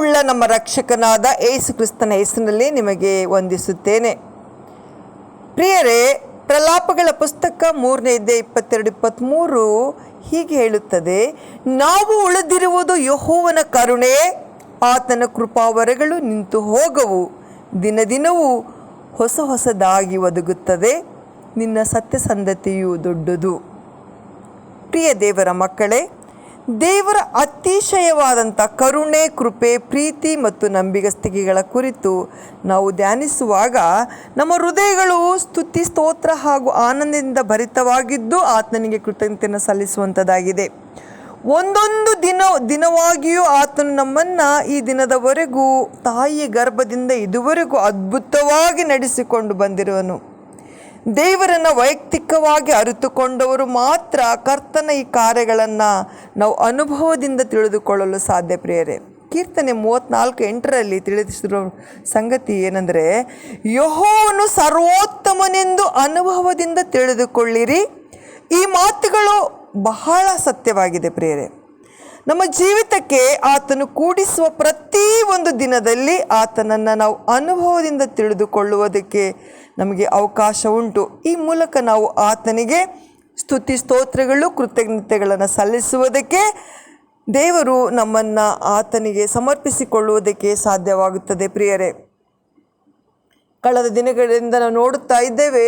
ಜೀವವುಳ್ಳ ನಮ್ಮ ರಕ್ಷಕನಾದ ಏಸು ಕ್ರಿಸ್ತನ ಹೆಸರಿನಲ್ಲಿ ನಿಮಗೆ ವಂದಿಸುತ್ತೇನೆ. ಪ್ರಿಯರೇ, ಪ್ರಲಾಪಗಳ ಪುಸ್ತಕ ಮೂರನೇ ಇದ್ದೆ ಇಪ್ಪತ್ತೆರಡು ಇಪ್ಪತ್ತ್ಮೂರು ಹೀಗೆ ಹೇಳುತ್ತದೆ, ನಾವು ಉಳಿದಿರುವುದು ಯಹೋವನ ಕರುಣೆ, ಆತನ ಕೃಪಾವರಗಳು ನಿಂತು ಹೋಗವು. ದಿನ ದಿನವೂ ಹೊಸ ಹೊಸದಾಗಿ ಒದಗುತ್ತದೆ, ನಿನ್ನ ಸತ್ಯಸಂಧತೆಯು ದೊಡ್ಡದು. ಪ್ರಿಯ ದೇವರ ಮಕ್ಕಳೇ ದೇವರ ಅತಿಶಯವಾದಂಥ ಕರುಣೆ, ಕೃಪೆ, ಪ್ರೀತಿ ಮತ್ತು ನಂಬಿಗಸ್ತಿಕೆಗಳ ಕುರಿತು ನಾವು ಧ್ಯಾನಿಸುವಾಗ ನಮ್ಮ ಹೃದಯಗಳು ಸ್ತುತಿ, ಸ್ತೋತ್ರ ಹಾಗೂ ಆನಂದದಿಂದ ಭರಿತವಾಗಿದ್ದು ಆತನಿಗೆ ಕೃತಜ್ಞತೆಯನ್ನು ಸಲ್ಲಿಸುವಂಥದ್ದಾಗಿದೆ. ಒಂದೊಂದು ದಿನ, ದಿನವಾಗಿಯೂ ಆತನು ನಮ್ಮನ್ನು ಈ ದಿನದವರೆಗೂ ತಾಯಿಯ ಗರ್ಭದಿಂದ ಇದುವರೆಗೂ ಅದ್ಭುತವಾಗಿ ನಡೆಸಿಕೊಂಡು ಬಂದಿರುವನು. ದೇವರನ್ನು ವೈಯಕ್ತಿಕವಾಗಿ ಅರಿತುಕೊಂಡವರು ಮಾತ್ರ ಕರ್ತನ ಈ ಕಾರ್ಯಗಳನ್ನು ನಾವು ಅನುಭವದಿಂದ ತಿಳಿದುಕೊಳ್ಳಲು ಸಾಧ್ಯ ಪ್ರಿಯರೇ. ಕೀರ್ತನೆ ಮೂವತ್ತ್ನಾಲ್ಕು ಎಂಟರಲ್ಲಿ ತಿಳಿಸಿರೋ ಸಂಗತಿ ಏನಂದರೆ, ಯಹೋವನು ಸರ್ವೋತ್ತಮನೆಂದು ಅನುಭವದಿಂದ ತಿಳಿದುಕೊಳ್ಳಿರಿ. ಈ ಮಾತುಗಳು ಬಹಳ ಸತ್ಯವಾಗಿದೆ ಪ್ರಿಯರೇ. ನಮ್ಮ ಜೀವಿತಕ್ಕೆ ಆತನು ಕೂಡಿಸುವ ಪ್ರತಿ ಒಂದು ದಿನದಲ್ಲಿ ಆತನನ್ನು ನಾವು ಅನುಭವದಿಂದ ತಿಳಿದುಕೊಳ್ಳುವುದಕ್ಕೆ ನಮಗೆ ಅವಕಾಶ ಉಂಟು. ಈ ಮೂಲಕ ನಾವು ಆತನಿಗೆ ಸ್ತುತಿ ಸ್ತೋತ್ರಗಳು, ಕೃತಜ್ಞತೆಗಳನ್ನು ಸಲ್ಲಿಸುವುದಕ್ಕೆ, ದೇವರು ನಮ್ಮನ್ನು ಆತನಿಗೆ ಸಮರ್ಪಿಸಿಕೊಳ್ಳುವುದಕ್ಕೆ ಸಾಧ್ಯವಾಗುತ್ತದೆ ಪ್ರಿಯರೇ. ಕಳೆದ ದಿನಗಳಿಂದ ನಾವು ನೋಡುತ್ತಾ ಇದ್ದೇವೆ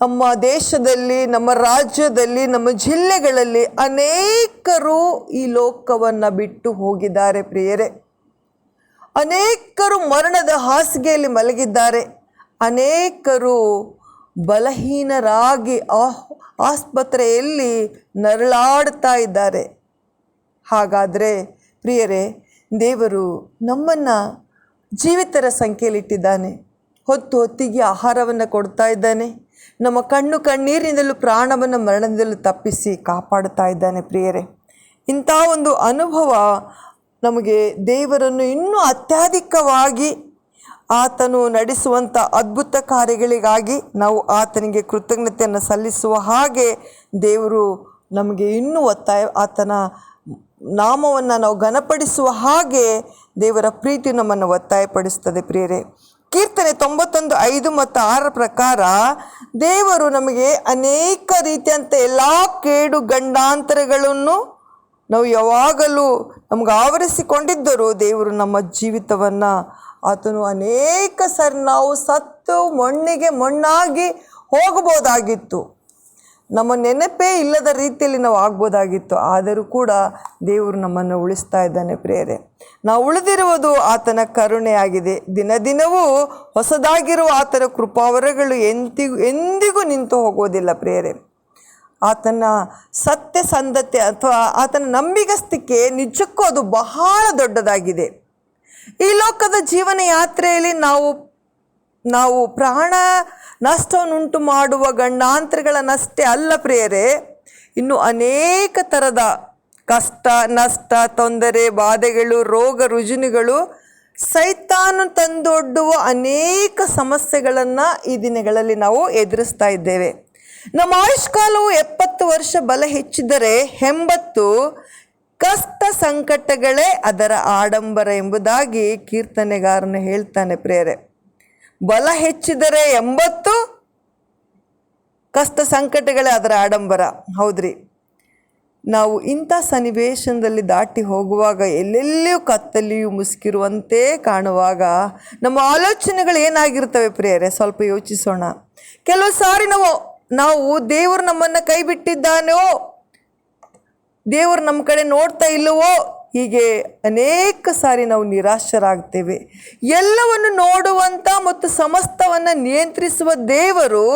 ನಮ್ಮ ದೇಶದಲ್ಲಿ, ನಮ್ಮ ರಾಜ್ಯದಲ್ಲಿ, ನಮ್ಮ ಜಿಲ್ಲೆಗಳಲ್ಲಿ ಅನೇಕರು ಈ ಲೋಕವನ್ನು ಬಿಟ್ಟು ಹೋಗಿದ್ದಾರೆ ಪ್ರಿಯರೇ. ಅನೇಕರು ಮರಣದ ಹಾಸಿಗೆಯಲ್ಲಿ ಮಲಗಿದ್ದಾರೆ. ಅನೇಕರು ಬಲಹೀನರಾಗಿ ಆಸ್ಪತ್ರೆಯಲ್ಲಿ ನರಳಾಡ್ತಾ ಇದ್ದಾರೆ. ಹಾಗಾದರೆ ಪ್ರಿಯರೇ, ದೇವರು ನಮ್ಮನ್ನು ಜೀವಿತರ ಸಂಖ್ಯೆಯಲ್ಲಿಟ್ಟಿದ್ದಾನೆ. ಹೊತ್ತು ಹೊತ್ತಿಗೆ ಆಹಾರವನ್ನು ಕೊಡ್ತಾ ಇದ್ದಾನೆ. ನಮ್ಮ ಕಣ್ಣು ಕಣ್ಣೀರಿನಿಂದಲೂ ಪ್ರಾಣವನ್ನು ಮರಣದಿಂದಲೂ ತಪ್ಪಿಸಿ ಕಾಪಾಡುತ್ತಾ ಇದ್ದಾನೆ ಪ್ರಿಯರೇ. ಇಂಥ ಒಂದು ಅನುಭವ ನಮಗೆ ದೇವರನ್ನು ಇನ್ನೂ ಅತ್ಯಧಿಕವಾಗಿ ಆತನು ನಡೆಸುವಂಥ ಅದ್ಭುತ ಕಾರ್ಯಗಳಿಗಾಗಿ ನಾವು ಆತನಿಗೆ ಕೃತಜ್ಞತೆಯನ್ನು ಸಲ್ಲಿಸುವ ಹಾಗೆ ದೇವರು ನಮಗೆ ಇನ್ನೂ ಒತ್ತಾಯ, ಆತನ ನಾಮವನ್ನು ನಾವು ಘನಪಡಿಸುವ ಹಾಗೆ ದೇವರ ಪ್ರೀತಿ ನಮ್ಮನ್ನು ಒತ್ತಾಯಪಡಿಸ್ತದೆ ಪ್ರಿಯರೇ. ಕೀರ್ತನೆ ತೊಂಬತ್ತೊಂದು ಐದು ಮತ್ತು ಆರರ ಪ್ರಕಾರ ದೇವರು ನಮಗೆ ಅನೇಕ ರೀತಿಯಂಥ ಎಲ್ಲ ಕೇಡು ಗಂಡಾಂತರಗಳನ್ನು ನಾವು ಯಾವಾಗಲೂ ನಮ್ಗೆ ಆವರಿಸಿಕೊಂಡಿದ್ದರೂ ದೇವರು ನಮ್ಮ ಜೀವಿತವನ್ನು ಆತನು ಅನೇಕ ಸರಿ ನಾವು ಸತ್ತು ಮಣ್ಣಿಗೆ ಮಣ್ಣಾಗಿ ಹೋಗಬಹುದಾಗಿತ್ತು. ನಮ್ಮ ನೆನಪೇ ಇಲ್ಲದ ರೀತಿಯಲ್ಲಿ ನಾವು ಆಗ್ಬೋದಾಗಿತ್ತು. ಆದರೂ ಕೂಡ ದೇವರು ನಮ್ಮನ್ನು ಉಳಿಸ್ತಾ ಇದ್ದಾನೆ ಪ್ರೇರೆ ನಾವು ಉಳಿದಿರುವುದು ಆತನ ಕರುಣೆಯಾಗಿದೆ. ದಿನ ದಿನವೂ ಹೊಸದಾಗಿರುವ ಆತನ ಕೃಪಾವರಗಳು ಎಂದಿಗೂ ಎಂದಿಗೂ ನಿಂತು ಹೋಗೋದಿಲ್ಲ ಪ್ರೇರೆ ಆತನ ಸತ್ಯಸಂಧತೆ ಅಥವಾ ಆತನ ನಂಬಿಗಸ್ತಿಕೆ ನಿಜಕ್ಕೂ ಅದು ಬಹಳ ದೊಡ್ಡದಾಗಿದೆ. ಈ ಲೋಕದ ಜೀವನ ಯಾತ್ರೆಯಲ್ಲಿ ನಾವು ನಾವು ಪ್ರಾಣ ನಷ್ಟವನ್ನುಂಟು ಮಾಡುವ ಗಂಡಾಂತರಗಳನ್ನಷ್ಟೇ ಅಲ್ಲ ಪ್ರಿಯರೇ. ಇನ್ನು ಅನೇಕ ಥರದ ಕಷ್ಟ, ನಷ್ಟ, ತೊಂದರೆ, ಬಾಧೆಗಳು, ರೋಗ, ರುಜಿನಗಳು ಸೈತಾನು ತಂದೊಡ್ಡುವ ಅನೇಕ ಸಮಸ್ಯೆಗಳನ್ನು ಈ ದಿನಗಳಲ್ಲಿ ನಾವು ಎದುರಿಸ್ತಾ ಇದ್ದೇವೆ. ನಮ್ಮ ಆಯುಷ್ಕಾಲವು ಎಪ್ಪತ್ತು ವರ್ಷ ಬಲ ಹೆಚ್ಚಿದರೆ ಎಂಬತ್ತು ಕಷ್ಟ ಸಂಕಟಗಳೇ ಅದರ ಆಡಂಬರ ಎಂಬುದಾಗಿ ಕೀರ್ತನೆಗಾರನು ಹೇಳ್ತಾನೆ ಪ್ರೇರೆ ಬಲ ಹೆಚ್ಚಿದರೆ ಎಂಬತ್ತು ಕಷ್ಟ ಸಂಕಟಗಳೇ ಅದರ ಆಡಂಬರ. ಹೌದ್ರಿ. ನಾವು ಇಂಥ ಸನ್ನಿವೇಶದಲ್ಲಿ ದಾಟಿ ಹೋಗುವಾಗ ಎಲ್ಲೆಲ್ಲಿಯೂ ಕತ್ತಲಿಯೂ ಮುಸುಕಿರುವಂತೆ ಕಾಣುವಾಗ ನಮ್ಮ ಆಲೋಚನೆಗಳು ಏನಾಗಿರ್ತವೆ ಪ್ರಿಯರೇ? ಸ್ವಲ್ಪ ಯೋಚಿಸೋಣ. ಕೆಲವು ಸಾರಿ ನಾವು ನಾವು ದೇವರು ನಮ್ಮನ್ನು ಕೈ ಬಿಟ್ಟಿದ್ದಾನೋ ದೇವರು ನಮ್ಮ ಕಡೆ ನೋಡ್ತಾ ಇಲ್ಲವೋ ಹೀಗೆ ಅನೇಕ ಸಾರಿ ನಾವು ನಿರಾಶರಾಗ್ತೇವೆ. ಎಲ್ಲವನ್ನು ನೋಡುವಂಥ ಮತ್ತು ಸಮಸ್ತವನ್ನು ನಿಯಂತ್ರಿಸುವ ದೇವರು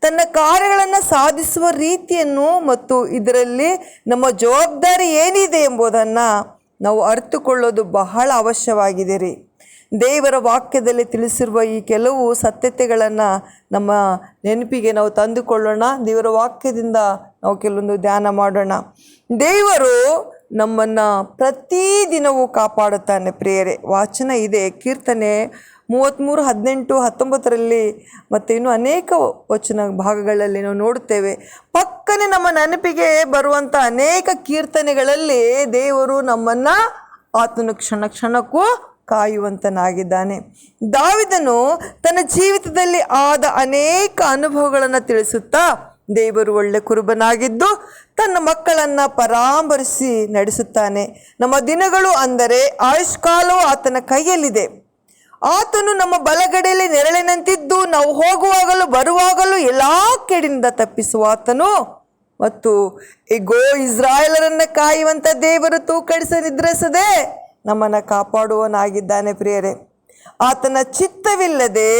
ತನ್ನ ಕಾರ್ಯಗಳನ್ನು ಸಾಧಿಸುವ ರೀತಿಯನ್ನು ಮತ್ತು ಇದರಲ್ಲಿ ನಮ್ಮ ಜವಾಬ್ದಾರಿ ಏನಿದೆ ಎಂಬುದನ್ನು ನಾವು ಅರಿತುಕೊಳ್ಳೋದು ಬಹಳ ಅವಶ್ಯವಾಗಿದೆ ರೀ. ದೇವರ ವಾಕ್ಯದಲ್ಲಿ ತಿಳಿಸಿರುವ ಈ ಕೆಲವು ಸತ್ಯತೆಗಳನ್ನು ನಮ್ಮ ನೆನಪಿಗೆ ನಾವು ತಂದುಕೊಳ್ಳೋಣ. ದೇವರ ವಾಕ್ಯದಿಂದ ನಾವು ಕೆಲವೊಂದು ಧ್ಯಾನ ಮಾಡೋಣ. ದೇವರು ನಮ್ಮನ್ನು ಪ್ರತಿದಿನವೂ ಕಾಪಾಡುತ್ತಾನೆ ಪ್ರಿಯರೇ. ವಾಚನ ಇದೆ, ಕೀರ್ತನೆ ಮೂವತ್ತ್ಮೂರು ಹದಿನೆಂಟು, ಹತ್ತೊಂಬತ್ತರಲ್ಲಿ ಮತ್ತು ಇನ್ನೂ ಅನೇಕ ವಚನ ಭಾಗಗಳಲ್ಲಿ ನಾವು ನೋಡುತ್ತೇವೆ. ಪಕ್ಕನೆ ನಮ್ಮ ನೆನಪಿಗೆ ಬರುವಂಥ ಅನೇಕ ಕೀರ್ತನೆಗಳಲ್ಲಿ ದೇವರು ನಮ್ಮನ್ನು ಆತನು ಕ್ಷಣ ಕ್ಷಣಕ್ಕೂ ಕಾಯುವಂತನಾಗಿದ್ದಾನೆ. ದಾವಿದನು ತನ್ನ ಜೀವಿತದಲ್ಲಿ ಆದ ಅನೇಕ ಅನುಭವಗಳನ್ನು ತಿಳಿಸುತ್ತಾ ದೇವರು ಒಳ್ಳೆ ಕುರುಬನಾಗಿದ್ದು ತನ್ನ ಮಕ್ಕಳನ್ನು ಪರಾಮರಿಸಿ ನಡೆಸುತ್ತಾನೆ. ನಮ್ಮ ದಿನಗಳು ಅಂದರೆ ಆಯುಷ್ಕಾಲವು ಆತನ ಕೈಯಲ್ಲಿದೆ. ಆತನು ನಮ್ಮ ಬಲಗಡೆಯಲ್ಲಿ ನೆರಳಿನಂತಿದ್ದು ನಾವು ಹೋಗುವಾಗಲೂ ಬರುವಾಗಲೂ ಎಲ್ಲ ಕೆಡಿನಿಂದ ತಪ್ಪಿಸುವ ಆತನು. ಮತ್ತು ಈಗೋ ಇಸ್ರಾಯೇಲರನ್ನು ಕಾಯುವಂಥ ದೇವರು ತೂಕಡಿಸ ನಿದ್ರಿಸದೆ ನಮ್ಮನ್ನು ಕಾಪಾಡುವನಾಗಿದ್ದಾನೆ ಪ್ರಿಯರೇ. ಆತನ ಚಿತ್ತವಿಲ್ಲದೆ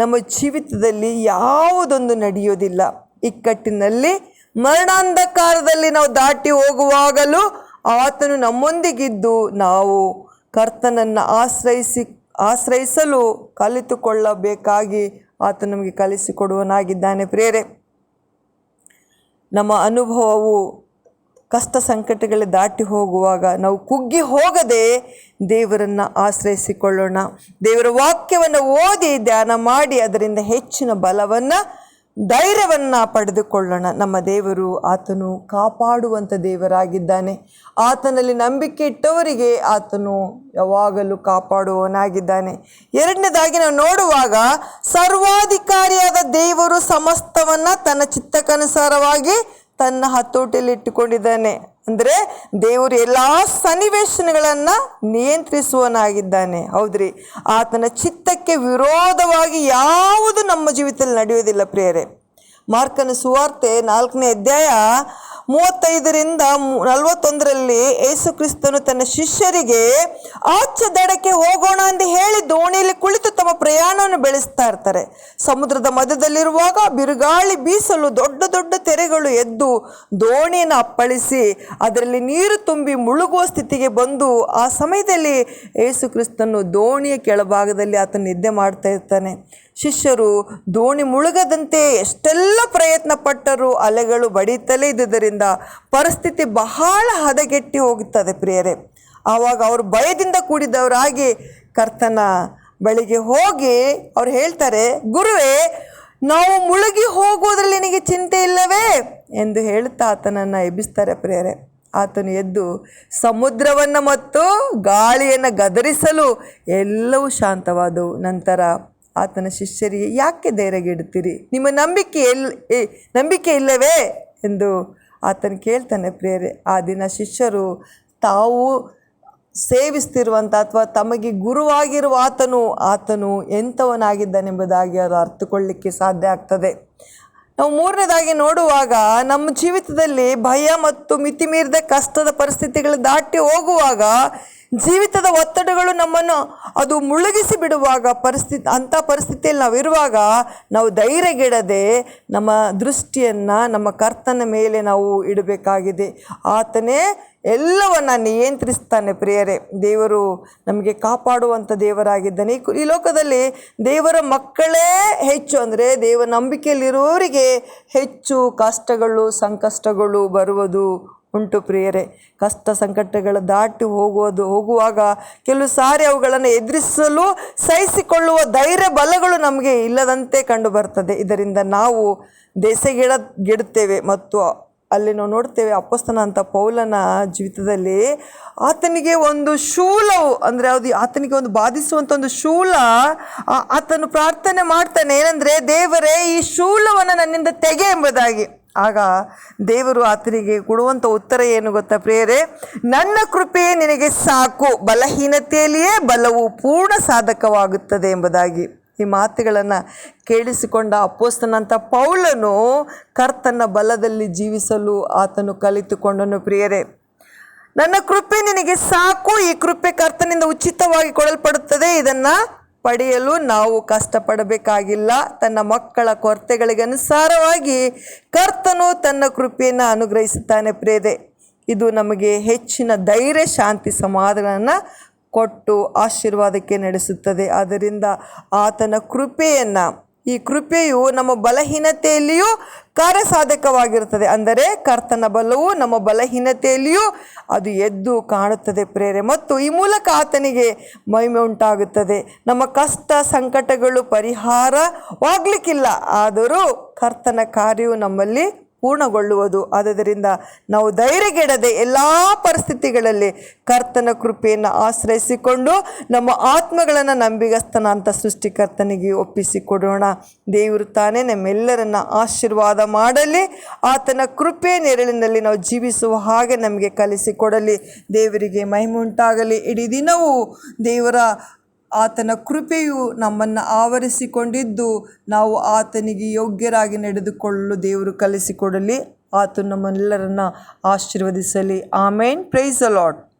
ನಮ್ಮ ಜೀವಿತದಲ್ಲಿ ಯಾವುದೊಂದು ನಡೆಯೋದಿಲ್ಲ ಇಕ್ಕಟ್ಟಿನಲ್ಲಿ ಮರಣಾಂಧಕಾರದಲ್ಲಿ ನಾವು ದಾಟಿ ಹೋಗುವಾಗಲೂ ಆತನು ನಮ್ಮೊಂದಿಗಿದ್ದು ನಾವು ಕರ್ತನನ್ನು ಆಶ್ರಯಿಸಿ, ಆಶ್ರಯಿಸಲು ಕಲಿತುಕೊಳ್ಳಬೇಕಾಗಿ ಆತ ನಮಗೆ ಕಲಿಸಿಕೊಡುವನಾಗಿದ್ದಾನೆ ಪ್ರೇರೆ ನಮ್ಮ ಅನುಭವವು ಕಷ್ಟ ಸಂಕಟಗಳ ದಾಟಿ ಹೋಗುವಾಗ ನಾವು ಕುಗ್ಗಿ ಹೋಗದೆ ದೇವರನ್ನು ಆಶ್ರಯಿಸಿಕೊಳ್ಳೋಣ. ದೇವರ ವಾಕ್ಯವನ್ನು ಓದಿ ಧ್ಯಾನ ಮಾಡಿ ಅದರಿಂದ ಹೆಚ್ಚಿನ ಬಲವನ್ನು ಧೈರ್ಯವನ್ನು ಪಡೆದುಕೊಳ್ಳೋಣ. ನಮ್ಮ ದೇವರು ಆತನು ಕಾಪಾಡುವಂಥ ದೇವರಾಗಿದ್ದಾನೆ. ಆತನಲ್ಲಿ ನಂಬಿಕೆ ಇಟ್ಟವರಿಗೆ ಆತನು ಯಾವಾಗಲೂ ಕಾಪಾಡುವವನಾಗಿದ್ದಾನೆ. ಎರಡನೇದಾಗಿ ನಾವು ನೋಡುವಾಗ ಸರ್ವಾಧಿಕಾರಿಯಾದ ದೇವರು ಸಮಸ್ತವನ್ನು ತನ್ನ ಚಿತ್ತಕ್ಕನುಸಾರವಾಗಿ ತನ್ನ ಹತೋಟಿಯಲ್ಲಿ ಇಟ್ಟುಕೊಂಡಿದ್ದಾನೆ. ಅಂದರೆ ದೇವರು ಎಲ್ಲ ಸನ್ನಿವೇಶನಗಳನ್ನು ನಿಯಂತ್ರಿಸುವನಾಗಿದ್ದಾನೆ ಹೌದ್ರಿ? ಆತನ ಚಿತ್ತಕ್ಕೆ ವಿರೋಧವಾಗಿ ಯಾವುದು ನಮ್ಮ ಜೀವಿತದಲ್ಲಿ ನಡೆಯುವುದಿಲ್ಲ ಪ್ರಿಯರೇ. ಮಾರ್ಕನ ಸುವಾರ್ತೆ ನಾಲ್ಕನೇ ಅಧ್ಯಾಯ ಮೂವತ್ತೈದರಿಂದ ನಲವತ್ತೊಂದರಲ್ಲಿ ಯೇಸು ಕ್ರಿಸ್ತನು ತನ್ನ ಶಿಷ್ಯರಿಗೆ, ಆಚೆ ದಡಕ್ಕೆ ಹೋಗೋಣ ಅಂತ ಹೇಳಿ ದೋಣಿಯಲ್ಲಿ ಕುಳಿತು ತಮ್ಮ ಪ್ರಯಾಣವನ್ನು ಬೆಳೆಸ್ತಾ ಇರ್ತಾರೆ. ಸಮುದ್ರದ ಮಧ್ಯದಲ್ಲಿರುವಾಗ ಬಿರುಗಾಳಿ ಬೀಸಲು ದೊಡ್ಡ ದೊಡ್ಡ ತೆರೆಗಳು ಎದ್ದು ದೋಣಿಯನ್ನು ಅಪ್ಪಳಿಸಿ ಅದರಲ್ಲಿ ನೀರು ತುಂಬಿ ಮುಳುಗುವ ಸ್ಥಿತಿಗೆ ಬಂದು ಆ ಸಮಯದಲ್ಲಿ ಯೇಸು ಕ್ರಿಸ್ತನು ದೋಣಿಯ ಕೆಳಭಾಗದಲ್ಲಿ ಆತ ನಿದ್ದೆ ಮಾಡ್ತಾ ಇರ್ತಾನೆ. ಶಿಷ್ಯರು ದೋಣಿ ಮುಳುಗದಂತೆ ಎಷ್ಟೆಲ್ಲ ಪ್ರಯತ್ನ ಪಟ್ಟರು ಅಲೆಗಳು ಬಡಿತಲೇ ಇದ್ದುದರಿಂದ ಪರಿಸ್ಥಿತಿ ಬಹಳ ಹದಗೆಟ್ಟಿ ಹೋಗುತ್ತದೆ ಪ್ರಿಯರೇ. ಆವಾಗ ಅವರು ಭಯದಿಂದ ಕೂಡಿದವರಾಗಿ ಕರ್ತನ ಬಳಿಗೆ ಹೋಗಿ ಅವ್ರು ಹೇಳ್ತಾರೆ, ಗುರುವೇ, ನಾವು ಮುಳುಗಿ ಹೋಗುವುದರಲ್ಲಿ ನಿನಗೆ ಚಿಂತೆ ಇಲ್ಲವೇ? ಎಂದು ಹೇಳುತ್ತಾ ಆತನನ್ನು ಎಬ್ಬಿಸ್ತಾರೆ ಪ್ರಿಯರೇ. ಆತನು ಎದ್ದು ಸಮುದ್ರವನ್ನು ಮತ್ತು ಗಾಳಿಯನ್ನು ಗದರಿಸಲು ಎಲ್ಲವೂ ಶಾಂತವಾದವು. ನಂತರ ಆತನ ಶಿಷ್ಯರಿಗೆ ಯಾಕೆ ಧೈರ್ಯಗೆಡುತ್ತೀರಿ? ನಿಮ್ಮ ನಂಬಿಕೆ ಎಲ್ ನಂಬಿಕೆ ಇಲ್ಲವೇ? ಎಂದು ಆತನು ಕೇಳ್ತಾನೆ, ಪ್ರಿಯರೇ. ಆ ದಿನ ಶಿಷ್ಯರು ತಾವು ಸೇವಿಸ್ತಿರುವಂಥ ಅಥವಾ ತಮಗೆ ಗುರುವಾಗಿರುವ ಆತನು ಆತನು ಎಂಥವನಾಗಿದ್ದಾನೆಂಬುದಾಗಿ ಅವರು ಅರ್ಥಕೊಳ್ಳಿಕ್ಕೆ ಸಾಧ್ಯ ಆಗ್ತದೆ. ನಾವು ಮೂರನೇದಾಗಿ ನೋಡುವಾಗ ನಮ್ಮ ಜೀವಿತದಲ್ಲಿ ಭಯ ಮತ್ತು ಮಿತಿಮೀರಿದ ಕಷ್ಟದ ಪರಿಸ್ಥಿತಿಗಳು ದಾಟಿ ಹೋಗುವಾಗ ಜೀವಿತದ ಒತ್ತಡಗಳು ನಮ್ಮನ್ನು ಅದು ಮುಳುಗಿಸಿ ಬಿಡುವಾಗ ಪರಿಸ್ಥಿತಿ ಅಂಥ ಪರಿಸ್ಥಿತಿಯಲ್ಲಿ ನಾವು ಇರುವಾಗ ನಾವು ಧೈರ್ಯಗೆಡದೆ ನಮ್ಮ ದೃಷ್ಟಿಯನ್ನು, ನಮ್ಮ ಕರ್ತನ ಮೇಲೆ ನಾವು ಇಡಬೇಕಾಗಿದೆ. ಆತನೇ ಎಲ್ಲವನ್ನ ನಿಯಂತ್ರಿಸ್ತಾನೆ ಪ್ರಿಯರೇ. ದೇವರು ನಮಗೆ ಕಾಪಾಡುವಂಥ ದೇವರಾಗಿದ್ದಾನೆ. ಈ ಲೋಕದಲ್ಲಿ ದೇವರ ಮಕ್ಕಳೇ ಹೆಚ್ಚು, ಅಂದರೆ ದೇವರ ನಂಬಿಕೆಯಲ್ಲಿರೋರಿಗೆ ಹೆಚ್ಚು ಕಷ್ಟಗಳು, ಸಂಕಷ್ಟಗಳು ಬರುವುದು ಉಂಟು ಪ್ರಿಯರೇ. ಕಷ್ಟ ಸಂಕಟಗಳು ದಾಟಿ ಹೋಗುವುದು ಹೋಗುವಾಗ ಕೆಲವು ಸಾರಿ ಅವುಗಳನ್ನು ಎದುರಿಸಲು ಸಹಿಸಿಕೊಳ್ಳುವ ಧೈರ್ಯ ಬಲಗಳು ನಮಗೆ ಇಲ್ಲದಂತೆ ಕಂಡು ಬರ್ತದೆ ಇದರಿಂದ ನಾವು ದೆಸೆಗೆಡ ಗೆಡುತ್ತೇವೆ ಮತ್ತು ಅಲ್ಲಿ ನಾವು ನೋಡ್ತೇವೆ ಅಪ್ಪಸ್ತನ ಅಂತ ಪೌಲನ ಜೀವಿತದಲ್ಲಿ ಆತನಿಗೆ ಒಂದು ಶೂಲವು, ಅಂದರೆ ಅದು ಆತನಿಗೆ ಒಂದು ಬಾಧಿಸುವಂಥ ಒಂದು ಶೂಲ ಆತನು ಪ್ರಾರ್ಥನೆ ಮಾಡ್ತಾನೆ. ಏನಂದರೆ, ದೇವರೇ, ಈ ಶೂಲವನ್ನು ನನ್ನಿಂದ ತೆಗೆ ಎಂಬುದಾಗಿ. ಆಗ ದೇವರು ಆತನಿಗೆ ಕೊಡುವಂಥ ಉತ್ತರ ಏನು ಗೊತ್ತಾ ಪ್ರಿಯರೇ? ನನ್ನ ಕೃಪೆ ನಿನಗೆ ಸಾಕು. ಬಲಹೀನತೆಯಲ್ಲಿಯೇ ಬಲವು ಪೂರ್ಣ ಸಾಧಕವಾಗುತ್ತದೆ ಎಂಬುದಾಗಿ. ಈ ಮಾತುಗಳನ್ನು ಕೇಳಿಸಿಕೊಂಡ ಅಪ್ಪೋಸ್ತನಂತ ಪೌಲನು ಕರ್ತನ ಬಲದಲ್ಲಿ ಜೀವಿಸಲು ಆತನು ಕಲಿತುಕೊಂಡನು ಪ್ರಿಯರೇ. ನನ್ನ ಕೃಪೆ ನಿನಗೆ ಸಾಕು. ಈ ಕೃಪೆ ಕರ್ತನಿಂದ ಉಚಿತವಾಗಿ ಕೊಡಲ್ಪಡುತ್ತದೆ. ಇದನ್ನು ಪಡೆಯಲು ನಾವು ಕಷ್ಟಪಡಬೇಕಾಗಿಲ್ಲ. ತನ್ನ ಮಕ್ಕಳ ಕೊರತೆಗಳಿಗೆ ಅನುಸಾರವಾಗಿ ಕರ್ತನು ತನ್ನ ಕೃಪೆಯನ್ನು ಅನುಗ್ರಹಿಸುತ್ತಾನೆ ಪ್ರೇದೆ ಇದು ನಮಗೆ ಹೆಚ್ಚಿನ ಧೈರ್ಯ, ಶಾಂತಿ ಸಮಾಧಾನವನ್ನು ಕೊಟ್ಟು ಆಶೀರ್ವಾದಕ್ಕೆ ನಡೆಸುತ್ತದೆ. ಆದ್ದರಿಂದ ಆತನ ಕೃಪೆಯನ್ನು ಈ ಕೃಪೆಯು ನಮ್ಮ ಬಲಹೀನತೆಯಲ್ಲಿಯೂ ಕಾರ್ಯಸಾಧಕವಾಗಿರುತ್ತದೆ. ಅಂದರೆ ಕರ್ತನ ಬಲವು ನಮ್ಮ ಬಲಹೀನತೆಯಲ್ಲಿಯೂ ಅದು ಎದ್ದು ಕಾಣುತ್ತದೆ ಪ್ರೇರೆ. ಮತ್ತು ಈ ಮೂಲಕ ಆತನಿಗೆ ಮಹಿಮೆ ಉಂಟಾಗುತ್ತದೆ. ನಮ್ಮ ಕಷ್ಟ, ಸಂಕಟಗಳು ಪರಿಹಾರವಾಗಲಿಕ್ಕಿಲ್ಲ. ಆದರೂ ಕರ್ತನ ಕಾರ್ಯವು ನಮ್ಮಲ್ಲಿ ಪೂರ್ಣಗೊಳ್ಳುವುದು. ಆದ್ದರಿಂದ ನಾವು ಧೈರ್ಯಗೆಡದೆ ಎಲ್ಲ ಪರಿಸ್ಥಿತಿಗಳಲ್ಲಿ ಕರ್ತನ ಕೃಪೆಯನ್ನು ಆಶ್ರಯಿಸಿಕೊಂಡು ನಮ್ಮ ಆತ್ಮಗಳನ್ನು ನಂಬಿಗಸ್ತನ ಅಂತ ಸೃಷ್ಟಿಕರ್ತನಿಗೆ ಒಪ್ಪಿಸಿಕೊಡೋಣ. ದೇವರು ತಾನೇ ನಮ್ಮೆಲ್ಲರನ್ನ ಆಶೀರ್ವಾದ ಮಾಡಲಿ, ಆತನ ಕೃಪೆ ನೆರಳಿನಲ್ಲಿ ನಾವು ಜೀವಿಸುವ ಹಾಗೆ ನಮಗೆ ಕಲಿಸಿಕೊಡಲಿ. ದೇವರಿಗೆ ಮಹಿಮೆ ಉಂಟಾಗಲಿ. ಇಡೀ ದಿನವೂ ದೇವರ ಆತನ ಕೃಪೆಯು ನಮ್ಮನ್ನು ಆವರಿಸಿಕೊಂಡಿದ್ದು ನಾವು ಆತನಿಗೆ ಯೋಗ್ಯರಾಗಿ ನಡೆದುಕೊಳ್ಳಲು ದೇವರು ಕಲಿಸಿಕೊಡಲಿ. ಆತ ನಮ್ಮೆಲ್ಲರನ್ನ ಆಶೀರ್ವದಿಸಲಿ. ಆಮೇನ್. Price lord